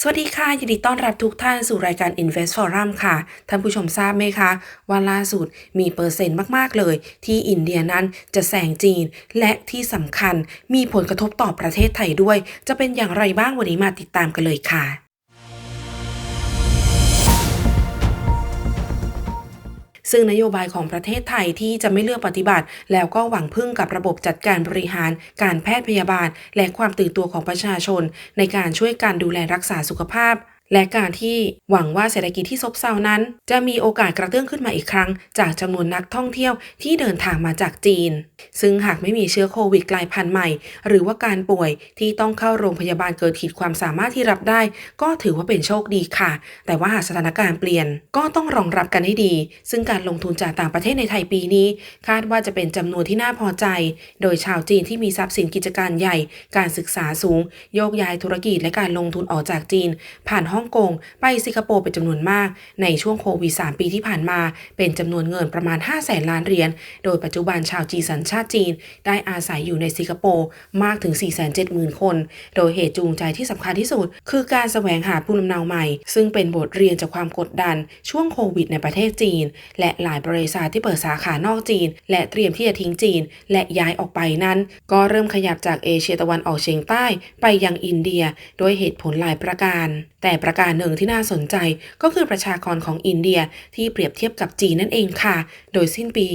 สวัสดีค่ะ ยินดีต้อนรับทุกท่านสู่รายการ Invest Forum ค่ะ ท่านผู้ชมทราบไหมคะ ว่าล่าสุดมีเปอร์เซ็นต์มาก ๆ เลย ที่อินเดียนั้นจะแซงจีน และที่สำคัญมีผลกระทบต่อประเทศไทยด้วย จะเป็นอย่างไรบ้างวันนี้มาติดตามกันเลยค่ะ ซึ่งนโยบายของประเทศไทยที่จะไม่เลือกปฏิบัติ แล้วก็หวังพึ่งกับระบบจัดการบริหาร การแพทย์พยาบาล และความตื่นตัวของประชาชน ในการช่วยการดูแลรักษาสุขภาพ และการที่หวังว่าเศรษฐกิจที่ซบเซานั้น จะมีโอกาสกระเตื้องขึ้นมาอีกครั้ง จากจำนวนนักท่องเที่ยวที่เดินทางมาจากจีน ซึ่งหากไม่มีเชื้อโควิดกลายพันธุ์ใหม่ หรือว่าการป่วยที่ต้องเข้าโรงพยาบาลเกินขีดความสามารถที่รับได้ ก็ถือว่าเป็นโชคดีค่ะ แต่ว่าหากสถานการณ์เปลี่ยน ก็ต้องรองรับกันให้ดี ซึ่งการลงทุนจากต่างประเทศในไทยปีนี้ คาดว่าจะเป็นจำนวนที่น่าพอใจ โดยชาวจีนที่มีทรัพย์สินกิจการใหญ่ การศึกษาสูง โยกย้ายธุรกิจและการลงทุนออกจากจีน ผ่านห้องฮ่องกง ไปสิงคโปร์เป็นจำนวนมาก ในช่วงโควิด 3 ปีที่ผ่านมา เป็นจำนวนเงินประมาณ 5 0 0แสนล้านเหรียญ โดยปัจจุบันชาวจีนสัญชาติจีน ได้อาศัยอยู่ในสิงคโปร์มากถึง 470,000 คน โดยเหตุจูงใจที่สำคัญที่สุด คือการแสวงหาภูมิลำเนาใหม่ ซึ่งเป็นบทเรียนจากความกดดันช่วงโควิดในประเทศจีน และหลายบริษัทที่เปิดสาขานอกจีน และเตรียมที่จะทิ้งจีน และย้ายออกไปนั้น ก็เริ่มขยับจากเอเชียตะวันออกเฉียงใต้ไปยังอินเดียโดยเหตุผลหลายประการแต่ประการหนึ่งที่น่าสนใจก็คือประชากรของอินเดียที่เปรียบเทียบกับจีนนั่นเองค่ะ โดยสิ้นปี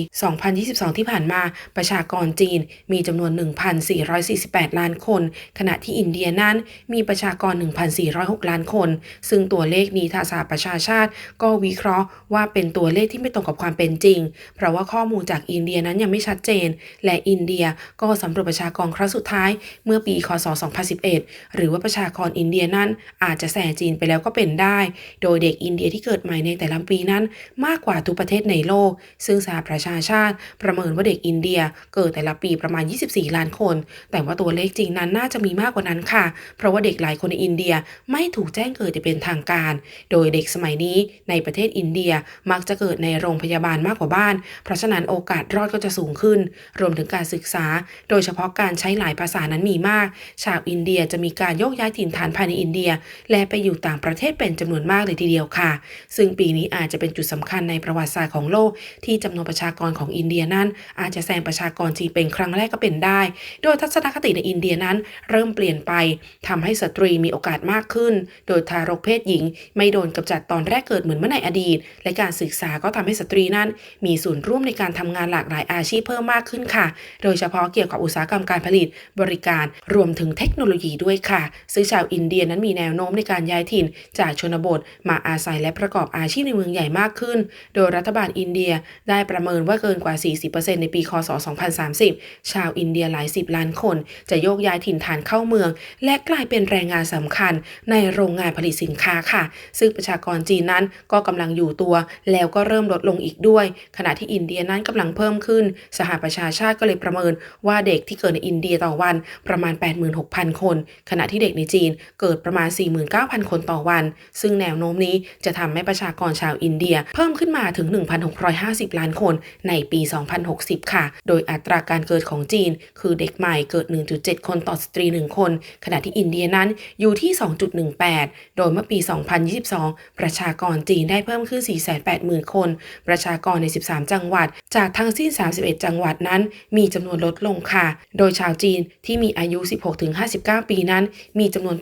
2022 ที่ผ่านมา ประชากรจีนมีจำนวน 1,448 ล้านคน ขณะที่อินเดียนั้นมีประชากร 1,406 ล้านคน ซึ่งตัวเลขนี้ทางสหประชาชาติ ก็วิเคราะห์ว่าเป็นตัวเลขที่ไม่ตรงกับความเป็นจริง เพราะว่าข้อมูลจากอินเดียนั้นยังไม่ชัดเจน และอินเดียก็สำรวจประชากรครั้งสุดท้าย เมื่อปี คศ 2011 หรือว่าประชากรอินเดียนั้นอาจจะแซงจีนไปแล้วก็เป็นได้ โดยเด็กอินเดียที่เกิดใหม่ในแต่ละปีนั้น มากกว่าทุกประเทศในโลก ซึ่งสหประชาชาติ ประเมินว่าเด็กอินเดียเกิดแต่ละปีประมาณ 24 ล้านคน แต่ว่าตัวเลขจริงนั้นน่าจะมีมากกว่านั้นค่ะ เพราะว่าเด็กหลายคนในอินเดียไม่ถูกแจ้งเกิดจะเป็นทางการ โดยเด็กสมัยนี้ในประเทศอินเดียมักจะเกิดในโรงพยาบาลมากกว่าบ้าน เพราะฉะนั้นโอกาสรอดก็จะสูงขึ้น รวมถึงการศึกษา โดยเฉพาะการใช้หลายภาษานั้นมีมาก ชาวอินเดียจะมีการโยกย้ายถิ่นฐานภายในอินเดีย และไปอยู่ต่างประเทศเป็นจำนวนมากเลยทีเดียวค่ะ ซึ่งปีนี้อาจจะเป็นจุดสำคัญในประวัติศาสตร์ของโลก ที่จำนวนประชากรของอินเดียนั้น อาจจะแซงประชากรจีนเป็นครั้งแรกก็เป็นได้ โดยทัศนคติในอินเดียนั้น เริ่มเปลี่ยนไปทำให้สตรีมีโอกาสมากขึ้น โดยทารกเพศหญิง ไม่โดนกำจัดตอนแรกเกิดเหมือนเมื่อในอดีต และการศึกษาก็ทำให้สตรีนั้น มีส่วนร่วมในการทำงานหลากหลายอาชีพเพิ่มมากขึ้นค่ะ โดยเฉพาะเกี่ยวกับอุตสาหกรรมการผลิต บริการ รวมถึงเทคโนโลยีด้วยค่ะ ซึ่งชาวอินเดียนั้นมีแนวโน้มในการย้ายถิ่นจากชนบทมาอาศัยและประกอบอาชีพในเมืองใหญ่มากขึ้น โดยรัฐบาลอินเดียได้ประเมินว่าเกินกว่า 40%ในปี คศ 2030 ชาวอินเดียหลายสิบล้านคน จะโยกย้ายถิ่นฐานเข้าเมือง และกลายเป็นแรงงานสำคัญในโรงงานผลิตสินค้าค่ะ ซึ่งประชากรจีนนั้นก็กำลังอยู่ตัว แล้วก็เริ่มลดลงอีกด้วย ขณะที่อินเดียนั้นกำลังเพิ่มขึ้น สหประชาชาติก็เลยประเมินว่าเด็กที่เกิดในอินเดียต่อวันประมาณ 86,000 คน ขณะที่เด็กในจีนเกิดประมาณ 49,000คนต่อวัน ซึ่งแนวโน้มนี้จะทำให้ประชากรชาวอินเดีย เพิ่มขึ้นมาถึง 1,650 ล้านคนในปี 2060 ค่ะ โดยอัตราการเกิดของจีน คือเด็กใหม่เกิด 1.7 คนต่อสตรี 1 คน ขณะที่อินเดียนั้นอยู่ที่ 2.18 โดยเมื่อปี 2022 ประชากรจีนได้เพิ่มขึ้น 480,000 คน ประชากรใน 13 จังหวัด จากทั้งสิ้น 31 จังหวัดนั้น มีจำนวนลดลงค่ะ โดยชาวจีนที่มีอายุ 16-59 ปีนั้น มีจำนวน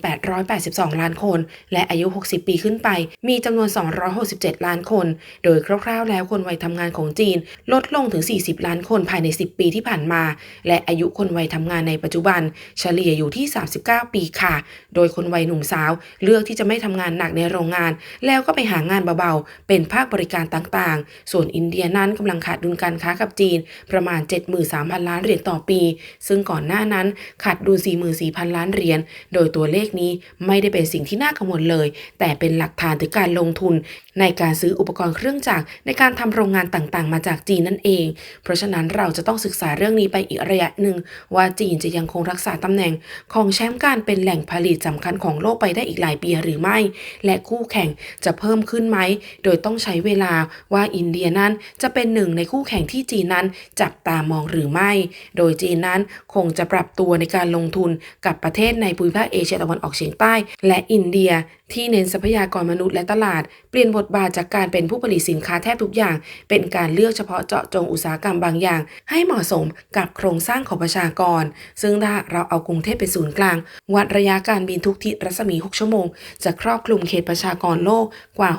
882 ล้านคนและอายุ 60 ปีขึ้นไป มีจำนวน 267 ล้านคน โดยคร่าวๆ แล้วคนวัยทำงานของจีน ลดลงถึง 40 ล้านคนภายใน 10 ปีที่ผ่านมา และอายุคนวัยทำงานในปัจจุบัน เฉลี่ยอยู่ที่ 39 ปีค่ะ โดยคนวัยหนุ่มสาว เลือกที่จะไม่ทำงานหนักในโรงงาน แล้วก็ไปหางานเบาๆ เป็นภาคบริการต่างๆ ส่วนอินเดียนั้นกำลังขาดดุลการค้ากับจีน ประมาณ 73,000 ล้านเหรียญต่อปี ซึ่งก่อนหน้านั้นขาดดุล44,000 ล้านเหรียญ โดยตัวเลขนี้ไม่ได้เป็นสิ่งที่น่ากังวลเลย แต่เป็นหลักฐานถึงการลงทุน ในการซื้ออุปกรณ์เครื่องจักรในการทำโรงงานต่างๆ มาจากจีนนั่นเอง เพราะฉะนั้นเราจะต้องศึกษาเรื่องนี้ไปอีกระยะหนึ่ง ว่าจีนจะยังคงรักษาตำแหน่ง ของแชมป์การเป็นแหล่งผลิตสำคัญของโลกไปได้อีกหลายปีหรือไม่ และคู่แข่งจะเพิ่มขึ้นไหมโดยต้องใช้เวลาว่าอินเดียนั้นจะเป็นหนึ่งในคู่แข่งที่จีนนั้นจับตามองหรือไม่ โดยจีนนั้นคงจะปรับตัวในการลงทุนกับประเทศในภูมิภาคเอเชียตะวันออกเฉียงใต้ และอินเดีย я ที่เน้นทรัพยากรมนุษย์และตลาด เปลี่ยนบทบาทจากการเป็นผู้ผลิตสินค้าแทบทุกอย่าง เป็นการเลือกเฉพาะเจาะจงอุตสาหกรรมบางอย่าง ให้เหมาะสมกับโครงสร้างของประชากร ซึ่งถ้าเราเอากรุงเทพเป็นศูนย์กลาง วัดระยะการบินทุกทิศรัศมี 6 ชั่วโมง จะครอบคลุมเขตประชากรโลกกว่า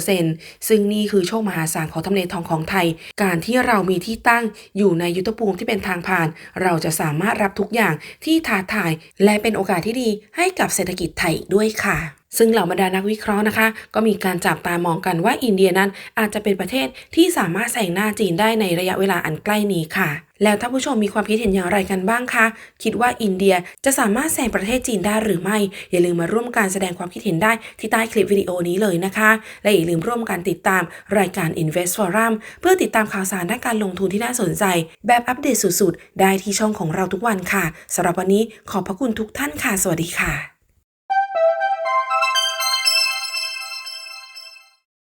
60%ซึ่งนี่คือโชคมหาศาลของทำเลทองของไทย การที่เรามีที่ตั้งอยู่ในยุทธภูมิที่เป็นทางผ่าน เราจะสามารถรับทุกอย่างที่ท้าทาย และเป็นโอกาสที่ดีให้กับเศรษฐกิจไทยด้วยค่ะ ซึ่งเหล่าบรรดานักวิเคราะห์นะคะ ก็มีการจับตามองกันว่าอินเดียนั้นอาจจะเป็นประเทศที่สามารถแซงหน้าจีนได้ในระยะเวลาอันใกล้นี้ค่ะ แล้วถ้าผู้ชมมีความคิดเห็นอย่างไรกันบ้างคะคิดว่าอินเดียจะสามารถแซงประเทศจีนได้หรือไม่ อย่าลืมมาร่วมการแสดงความคิดเห็นได้ที่ใต้คลิปวิดีโอนี้เลยนะคะ และอย่าลืมร่วมกันติดตามรายการ Invest Forum เพื่อติดตามข่าวสารด้านการลงทุนที่น่าสนใจ แบบอัปเดตสุดๆ ได้ที่ช่องของเราทุกวันค่ะสำหรับวันนี้ขอบพระคุณทุกท่านค่ะ สวัสดีค่ะ